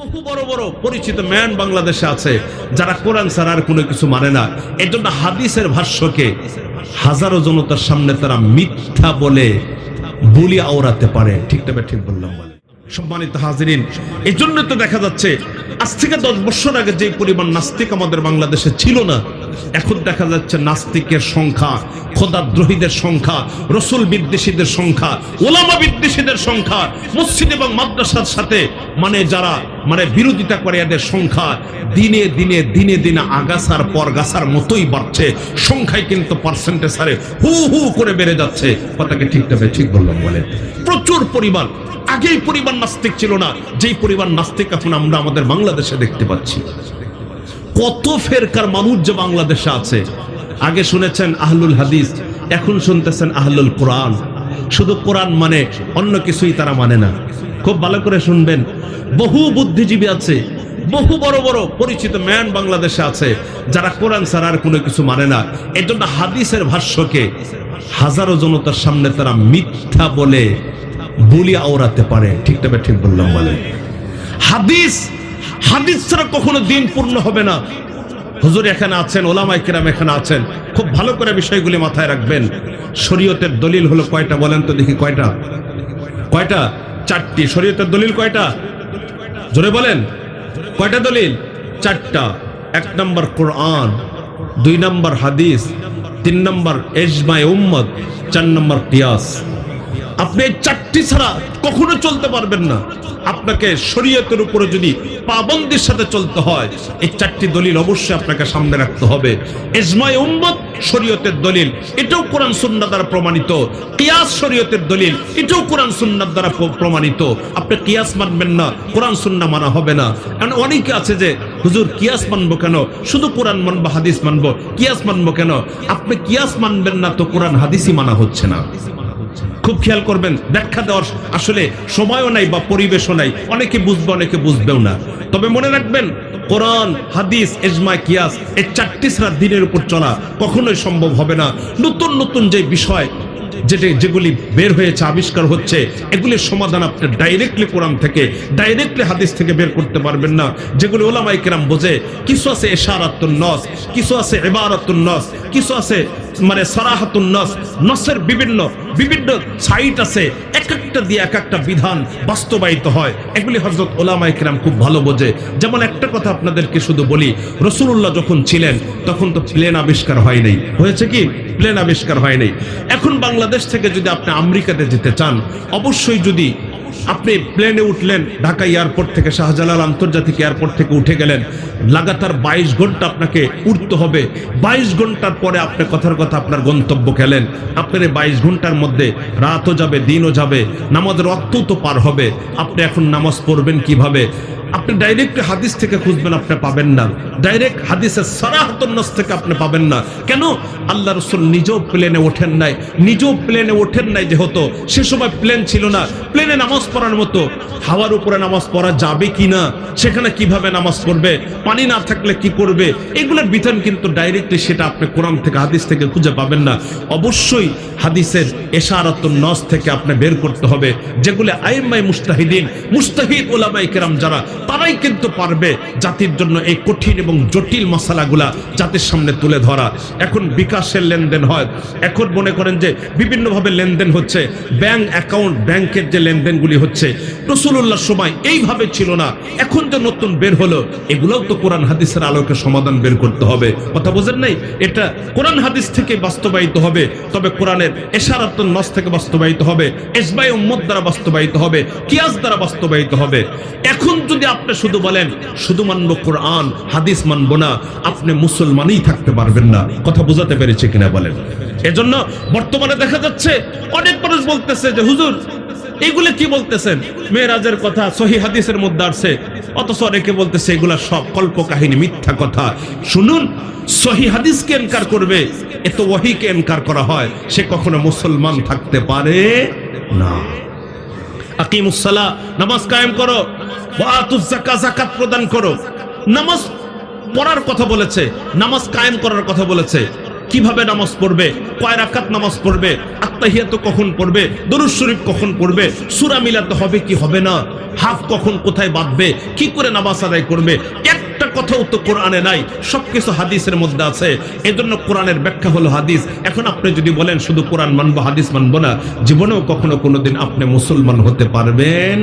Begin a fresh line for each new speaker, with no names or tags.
বহু বড় বড় পরিচিত ম্যান বাংলাদেশে আছে, যারা কোরআন ছাড়া আর কোনো কিছু মানে না। এর জন্য হাদিসের ভাষ্যকে হাজারো জনতার সামনে তারা মিথ্যা বলে বুলি আওড়াতে পারে। ঠিক তবে ঠিক বললাম বলে। সম্মানিত হাজিরিন এজন্য জন্য তো দেখা যাচ্ছে, আজ থেকে দশ বছর আগে যে পরিমাণ নাস্তিক আমাদের বাংলাদেশে ছিল না এখন দেখা যাচ্ছে নাস্তিকের সংখ্যা, খোদাদ্রোহীদের সংখ্যা, রসুল বিদ্বেষীদের সংখ্যা, ওলামা বিদ্বেষীদের সংখ্যা, মসজিদ এবং মাদ্রাসার সাথে মানে যারা মানে বিরোধিতা করে এদের সংখ্যা দিনে দিনে দিনে দিনে আগাছার পর গাছার মতোই বাড়ছে। সংখ্যায় কিন্তু পার্সেন্টেজ হারে হু হু করে বেড়ে যাচ্ছে। কথাকে ঠিক তবে ঠিক বললাম বলে। প্রচুর পরিমাণ। আগেই পরিমাণ নাস্তিক ছিল না। যেই পরিমাণ নাস্তিক এখন আমরা আমাদের বাংলাদেশে দেখতে পাচ্ছি। কত ফেরকার মানুষ যে বাংলাদেশে আছে। আগে শুনেছেন আহলুল হাদিস, এখন শুনতেছেন আহলুল কোরআন। শুধু কোরআন মানে অন্য কিছুই তারা মানে না। খুব ভালো করে শুনবেন। বহু বুদ্ধিজীবী আছে, বহু বড় বড় পরিচিত ম্যান বাংলাদেশে আছে, যারা কোরআন আর কোনো কিছু মানে না। এর জন্য হাদিসের ভাষ্যকে হাজারো জনতার সামনে তারা মিথ্যা বলে, বুলি আওড়াতে পারে। ঠিক তবে ঠিক বললাম বলে হাদিস হাদিস ছাড়া কখনো দিন পূর্ণ হবে না। হুজুর এখানে আছেন ওলামাই কিরাম এখানে আছেন। খুব ভালো করে বিষয়গুলি মাথায় রাখবেন। শরীয়তের দলিল হলো কয়টা বলেন তো দেখি কয়টা? কয়টা? চারটি। শরীয়তের দলিল কয়টা? জোরে বলেন। কয়টা দলিল? চারটা। এক নম্বর কোরআন, দুই নম্বর হাদিস, তিন নম্বর এজমাই উম্মদ চার নম্বর কিয়াস। আপনি এই চারটি ছাড়া কখনো চলতে পারবেন না। আপনাকে শরীয়তের উপরে যদি পাবন্দির সাথে চলতে হয়, এই চারটি দলিল অবশ্যই আপনাকে সামনে রাখতে হবে। এজমাই উম্মত শরীয়তের দলিল, এটাও কোরআন সুন্নাহ দ্বারা প্রমাণিত। কিয়াস শরীয়তের দলিল, এটাও কোরআন সুন্নাহ দ্বারা প্রমাণিত। আপনি কিয়াস মানবেন না, কোরআন সুন্নাহ মানা হবে না। কারণ অনেকে আছে যে, হুজুর, কিয়াস মানবো কেন? শুধু কোরআন মানবো, হাদিস মানবো। কিয়াস মানবো কেন? আপনি কিয়াস মানবেন না, তো কোরআন, হাদিসই মানা হচ্ছে না। খুব খেয়াল করবেন, ব্যাখ্যা দেওয়ার আসলে সময়ও নাই বা পরিবেশও নাই। অনেকে বুঝবে, অনেকে বুঝবেও না। তবে মনে রাখবেন, কোরআন, হাদিস, এজমা, কিয়াস, এই চারটি সারা দিনের উপর চলা কখনোই সম্ভব হবে না। নতুন নতুন যে বিষয় যেটা যেগুলি বের হয়েছে, আবিষ্কার হচ্ছে এগুলির সমাধান আপনি ডাইরেক্টলি কোরআন থেকে ডাইরেক্টলি হাদিস থেকে বের করতে পারবেন না। যেগুলি ওলামাই কেরাম বোঝে, কিছু আছে এশারাতুন নস, কিছু আছে এবারাতুন নস, কিছু আছে মানে সারাহাতুন নস, নসের বিভিন্ন বিভিন্ন সাইট আছে এক একটা দিয়ে এক একটা বিধান বাস্তবায়িত হয়। এগুলি হজরত ওলামাই কেরাম খুব ভালো বোঝে। যেমন একটা কথা আপনাদেরকে শুধু বলি রসুল্লাহ যখন ছিলেন, তখন তো প্লেন আবিষ্কার হয় নাই। হয়েছে কি? প্লেন আবিষ্কার হয় নাই। এখন বাংলাদেশ থেকে যদি আপনি আমেরিকাতে যেতে চান, অবশ্যই যদি আপনি প্লেনে উঠলেন, ঢাকা এয়ারপোর্ট থেকে শাহজালাল আন্তর্জাতিক এয়ারপোর্ট থেকে উঠে গেলেন, লাগাতার বাইশ ঘণ্টা আপনাকে উঠতে হবে। বাইশ ঘণ্টার পরে আপনি কথার কথা আপনার গন্তব্য খেলেন আপনার এই বাইশ ঘণ্টার মধ্যে রাতও যাবে, দিনও যাবে, নামাজের রক্তও তো পার হবে। আপনি এখন নামাজ পড়বেন কীভাবে? আপনি ডাইরেক্ট হাদিস থেকে খুঁজবেন, আপনি পাবেন না। ডাইরেক্ট হাদিসের সারাহতন্নস থেকে আপনি পাবেন না। কেন? আল্লাহ রসুল নিজেও প্লেনে ওঠেন নাই। নিজেও প্লেনে ওঠেন নাই যেহেতু। সে সময় প্লেন ছিল না। প্লেনে নামাজ পড়ার মতো। হাওয়ার উপরে নামাজ পড়া যাবে কি না? সেখানে কীভাবে নামাজ পড়বে? পানি না থাকলে কি করবে? এগুলোর বিধান কিন্তু ডাইরেক্টলি সেটা আপনি কোরআন থেকে, হাদিস থেকে খুঁজে পাবেন না। অবশ্যই হাদিসের এশারাত নস থেকে আপনি বের করতে হবে। যেগুলো আইমাই মুস্তাহিদিন, মুস্তাহিদ ওলামাই কেরাম যারা তারাই কিন্তু পারবে জাতির জন্য এই কঠিন এবং জটিল মশালাগুলা জাতির সামনে তুলে ধরা। এখন বিকাশের লেনদেন হয়। এখন মনে করেন যে বিভিন্নভাবে লেনদেন হচ্ছে। ব্যাংক অ্যাকাউন্ট, ব্যাংকের যে লেনদেনগুলি হচ্ছে রসুল্লাহর সময় এইভাবে ছিল না। এখন যে নতুন বের হলো, এগুলোও তো কোরআন হাদিসের আলোকে সমাধান বের করতে হবে। কথা বোঝেন নাই? এটা কোরআন হাদিস থেকে বাস্তবায়িত হবে, তবে কোরআনের এশারাত নস থেকে বাস্তবায়িত হবে, এসবাই উম্মত দ্বারা বাস্তবায়িত হবে, কিয়াস দ্বারা বাস্তবায়িত হবে। এখন যদি আপনি শুধু বলেন, শুধু মানবো কোরআন, হাদিস মানবো না, আপনি মুসলমানই থাকতে পারবেন না। কথা বোঝাতে পেরেছে কিনা বলেন। এজন্য বর্তমানে দেখা যাচ্ছে, অনেক মানুষ বলতেছে যে, হুজুর, এগুলো কি বলতেছেন? মেয়েরাজের কথা সহি হাদিসের মধ্যে আসছে। অথচ অনেকে বলতেছে, এগুলা সব কল্প কাহিনী, মিথ্যা কথা। শুনুন, সহি হাদিসকে এনকার করবে, এত ওহিকে এনকার করা হয়, সে কখনো মুসলমান থাকতে পারে না। আকিমুসাল্লাহ নামাজ কায়েম করো। যাকাত যাকাত প্রদান করো। নামাজ পড়ার কথা বলেছে, নামাজ কায়েম করার কথা বলেছে। কীভাবে নামাজ পড়বে? কয় রাকাত নামাজ পড়বে? আত্মাহিয়াত কখন পড়বে? দরুদ শরীফ কখন পড়বে? সূরা মিলাতে হবে কি হবে না? হাফ কখন কোথায় বাঁধবে? কি করে নামাজ আদায় করবে? একটা কথাও তো কোরআনে নাই, সবকিছু হাদিসের মধ্যে আছে। এজন্য কোরআনের ব্যাখ্যা হলো হাদিস। এখন আপনি যদি বলেন, শুধু কোরআন মানবো, হাদিস মানবো না, জীবনেও কখনো কোনোদিন আপনি মুসলমান হতে পারবেন?